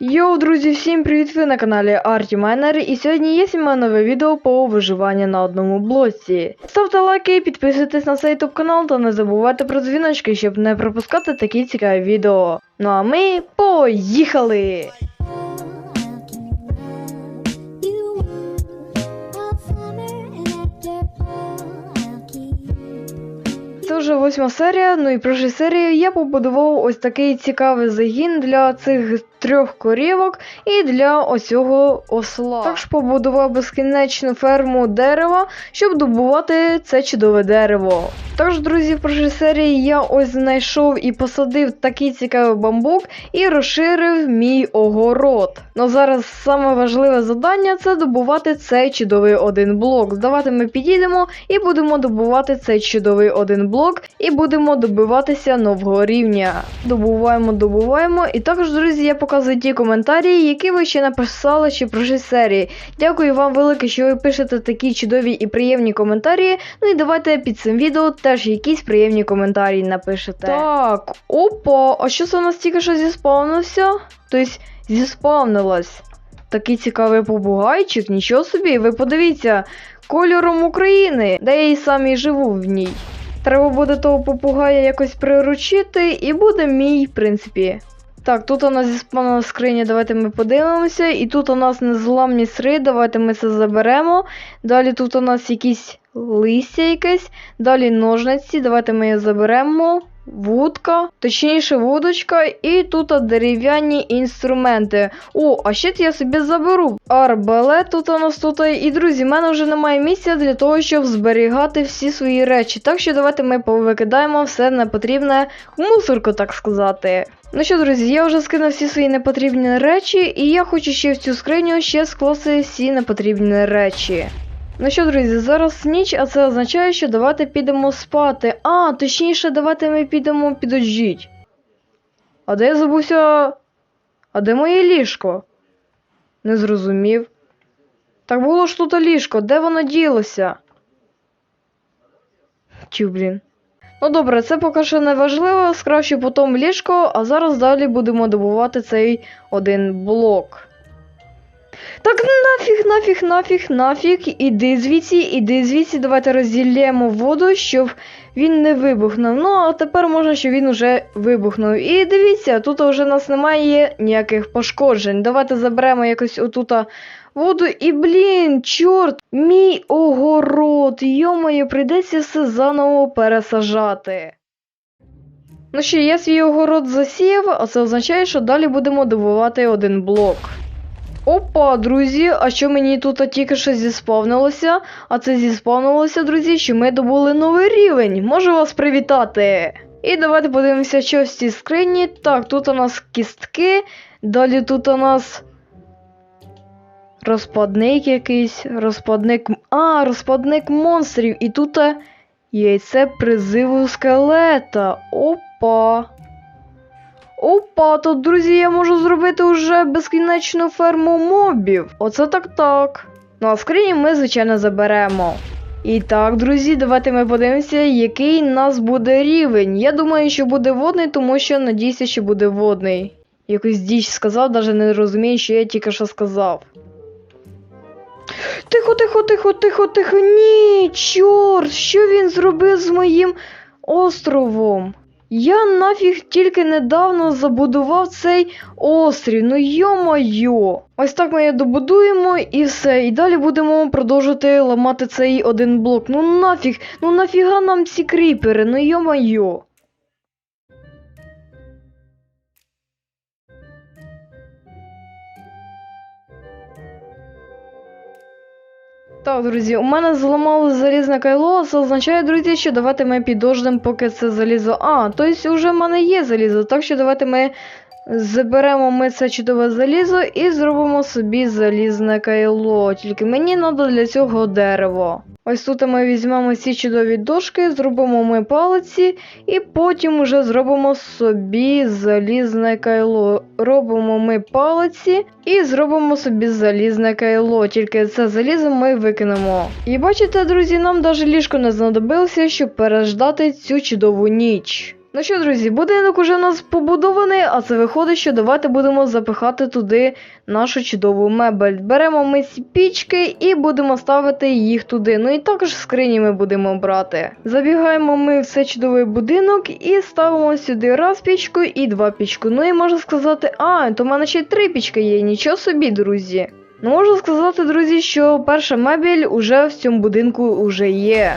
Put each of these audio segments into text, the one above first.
Йоу, друзі, всім привіт! Ви на каналі Арті Майнер, і сьогодні є сіме нове відео по виживанню на одному блоці. Ставте лайки, підписуйтесь на цей топ-канал та не забувайте про дзвіночки, щоб не пропускати такі цікаві відео. Ну а ми поїхали! Вже восьма серія. Ну і в прошлій серії я побудував ось такий цікавий загін для цих трьох корівок і для ось цього осла. Також побудував безкінечну ферму дерева, щоб добувати це чудове дерево. Також, друзі, в прошлій серії я ось знайшов і посадив такий цікавий бамбук і розширив мій огород. Ну зараз саме важливе завдання це добувати цей чудовий один блок. Давайте ми підійдемо і будемо добувати цей чудовий один блок, і будемо добиватися нового рівня. Добуваємо, добуваємо. І також, друзі, я показую ті коментарі, які ви ще написали ще про цій серії. Дякую вам велике, що ви пишете такі чудові і приємні коментарі. Ну і давайте під цим відео теж якісь приємні коментарі напишете. Так, опа, а що це у нас тільки що зіспавнився? Тобто зіспавнилось. Такий цікавий побугайчик, нічого собі, ви подивіться, кольором України, де я і сам і живу в ній. Треба буде того попугая якось приручити, і буде мій, в принципі. Так, тут у нас зіспавнила скриня, давайте ми подивимося. І тут у нас незламні сри, давайте ми це заберемо. Далі тут у нас якісь листя якесь, далі ножниці, давайте ми її заберемо. Вудка, точніше вудочка, і тут дерев'яні інструменти. О, а ще я собі заберу. Арбалет тут у нас тут. І друзі, в мене вже немає місця для того, щоб зберігати всі свої речі. Так що давайте ми повикидаємо все непотрібне в мусорку, так сказати. Ну що, друзі, я вже скинув всі свої непотрібні речі, і я хочу ще в цю скриню ще скласти всі непотрібні речі. Ну що, друзі, зараз ніч, а це означає, що давайте підемо спати. А, точніше, давайте ми підемо підождіть. А де я забувся. А де моє ліжко? Не зрозумів. Так було ж тут ліжко, де воно ділося? Тю, блін. Ну добре, це поки що не важливо, скращу потім ліжко, а зараз далі будемо добувати цей один блок. Так нафіг, нафіг, нафіг, нафіг, іди звідси, іди звідси, давайте розділємо воду, щоб він не вибухнув. Ну, а тепер можна, щоб він уже вибухнув. І дивіться, тут вже у нас немає ніяких пошкоджень. Давайте заберемо якось отута воду. І, блін, чорт, мій огород, йомає, прийдеться все заново пересажати. Ну що, я свій огород засіяв, а це означає, що далі будемо добувати один блок. Опа, друзі, а що мені тут тільки що зіспавнилося? А це зіспавнилося, друзі, що ми добули новий рівень. Можу вас привітати. І давайте подивимося, що в цій скрині. Так, тут у нас кістки, далі тут у нас розпадник якийсь, розпадник. А, розпадник монстрів. І тут яйце призиву скелета. Опа. Опа, тут, друзі, я можу зробити уже безкінечну ферму мобів. Оце так так. Ну а скрині ми, звичайно, заберемо. І так, друзі, давайте ми подивимося, який у нас буде рівень. Я думаю, що буде водний, тому що надіюся, що буде водний. Якусь діч сказав, навіть не розумію, що я тільки що сказав. Тихо, тихо, тихо, тихо, тихо. Ні, чорт, що він зробив з моїм островом? Я нафіг тільки недавно забудував цей острів. Ну йо-моє. Ось так ми його добудуємо і все. І далі будемо продовжувати ламати цей один блок. Ну нафіг, ну нафіга нам ці кріпери, ну йо-моє. Так, друзі, у мене зламало залізне кайло, це означає, друзі, що давайте ми підождемо, поки це залізо. А, тобто вже в мене є залізо, так що давайте ми заберемо ми це чудове залізо і зробимо собі залізне кайло. Тільки мені треба для цього дерево. Ось тут ми візьмемо ці чудові дошки, зробимо ми палиці, і потім уже зробимо собі залізне кайло. Робимо ми палиці і зробимо собі залізне кайло. Тільки це залізо ми викинемо. І бачите, друзі, нам навіть ліжко не знадобилося, щоб переждати цю чудову ніч. Ну що, друзі, будинок уже в нас побудований, а це виходить, що давайте будемо запихати туди нашу чудову мебель. Беремо ми ці пічки і будемо ставити їх туди. Ну і також скрині ми будемо брати. Забігаємо ми в цей чудовий будинок і ставимо сюди раз пічку і два пічку. Ну і можна сказати, а, то в мене ще три пічки є. Нічого собі, друзі. Ну можу сказати, друзі, що перша мебель уже в цьому будинку уже є.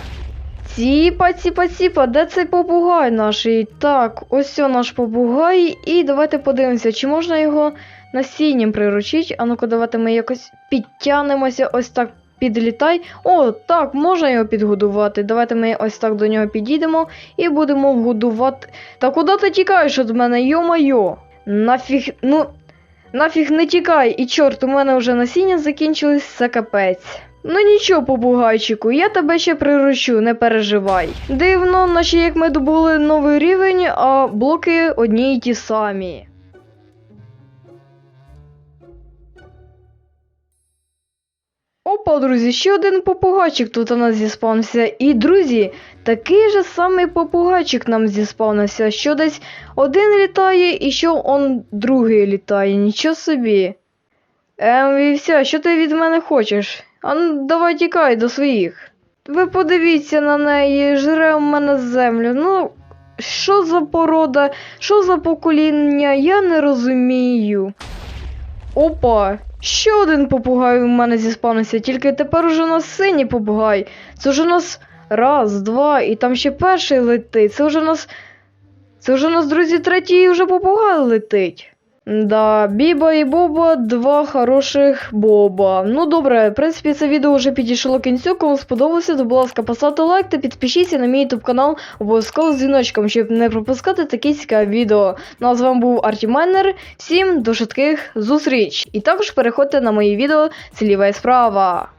Ціпа, ціпа, ціпа, де цей попугай наш? Так, ось о наш попугай, і давайте подивимося, чи можна його насінням приручити. А ну-ка, давайте ми якось підтягнемося, ось так підлітай. О, так, можна його підгодувати. Давайте ми ось так до нього підійдемо і будемо годувати. Та куди ти тікаєш від мене? Йо-майо! Нафіг, ну, нафіг не тікай, і чорт, у мене вже насіння закінчилось, це капець. Ну нічого, попугайчику, я тебе ще приручу, не переживай. Дивно, наче як ми добули новий рівень, а блоки одні й ті самі. Опа, друзі, ще один попугайчик тут у нас зіспавнився. І, друзі, такий же самий попугайчик нам зіспавнився, що десь один літає і що он другий літає. Нічого собі. Ем, Вівся, що ти від мене хочеш? А ну давай тікай до своїх. Ви подивіться на неї, жре в мене землю. Ну, що за порода, що за покоління, я не розумію. Опа, ще один попугай у мене зіспавнився, тільки тепер уже у нас синій попугай. Це вже у нас раз, два, і там ще перший летить. Це вже у нас. Це вже у нас, друзі, третій вже попугай летить. Да, Біба і Боба два хороших Боба. Ну добре, в принципі, це відео вже підійшло кінцю. Кому сподобалося, то, будь ласка, поставте лайк та підпишіться на мій ютуб канал обов'язково з дзвіночком, щоб не пропускати такі цікаві відео. Ну а з вами був Арті Майнер. Всім до швидких зустріч! І також переходьте на мої відео і справа.